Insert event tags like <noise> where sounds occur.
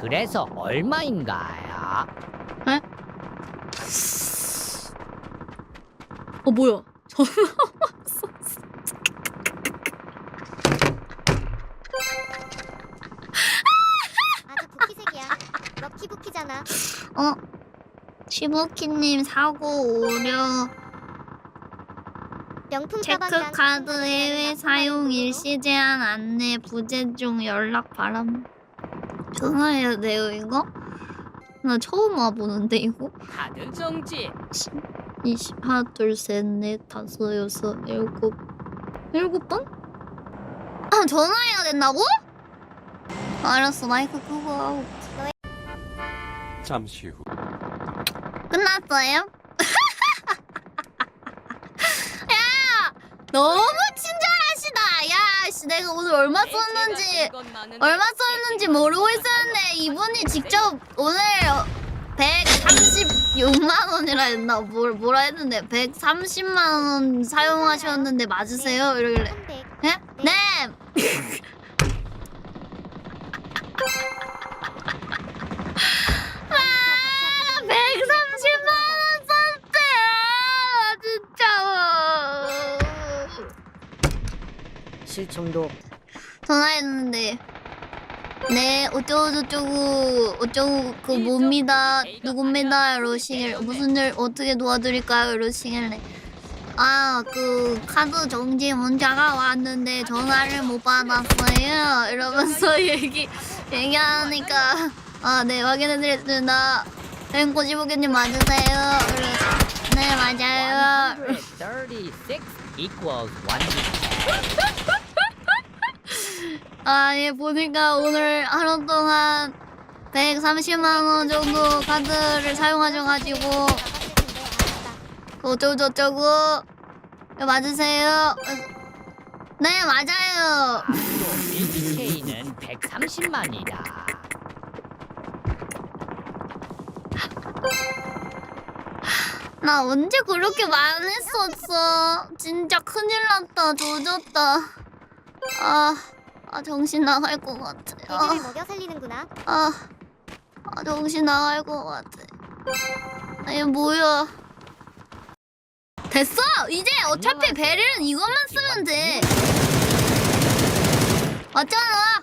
그래서 얼마인가요? 어 뭐야? 전화 아주 부키색이야. 럭키 부키잖아. 어? 시부키님 사고 오려 명품 가방이랑 체크 카드 명품 해외 사용 일시 제한 안내 부재 중 연락 바람 전화해야 돼요 이거? 나 처음 와보는데 이거? 카드 정지. 20, 하나 둘셋넷 다섯 여섯 일곱 일곱 번? 아 전화해야 된다고? 알았어 마이크 끄고 하고 잠시 후 끝났어요? <laughs> 야 너무 친절하시다 야 씨, 내가 오늘 얼마 썼는지 얼마 썼는지 모르고 있었는데 이분이 직접 오늘 136만 원이라 했나 뭘 뭐라 했는데 130만 원 사용하셨는데 맞으세요? 이러길래 선백. 예? 네. <laughs> <laughs> 실청도. 전화했는데. 네 어쩌고저쩌고 어쩌고 그 뭡니다. 누굽니다. 이러시길 무슨 일 어떻게 도와드릴까요? 이러시길래 아 그 카드 정지 문자가 왔는데 전화를 못 받았어요. 이러면서 <laughs> 얘기 얘기하니까 아 네 확인해드렸습니다. 뱅코 지부기님 맞으세요? 이러면서 네 맞아요. 136 equals 1 아, 예, 보니까 오늘 하루 동안 130만원 정도 카드를 사용하셔가지고. 어쩌고저쩌고, 예, 맞으세요? 네, 맞아요. BK는 130만이다. 나 언제 그렇게 많이 썼어? 진짜 큰일 났다, 조졌다. 아, 아, 정신 나갈 것 같아. 아. 애들을 먹여 살리는구나. 아, 아 정신 나갈 것 같아. 아니 뭐야? 됐어. 이제 어차피. 베릴은 이것만 쓰면 돼. 맞잖아.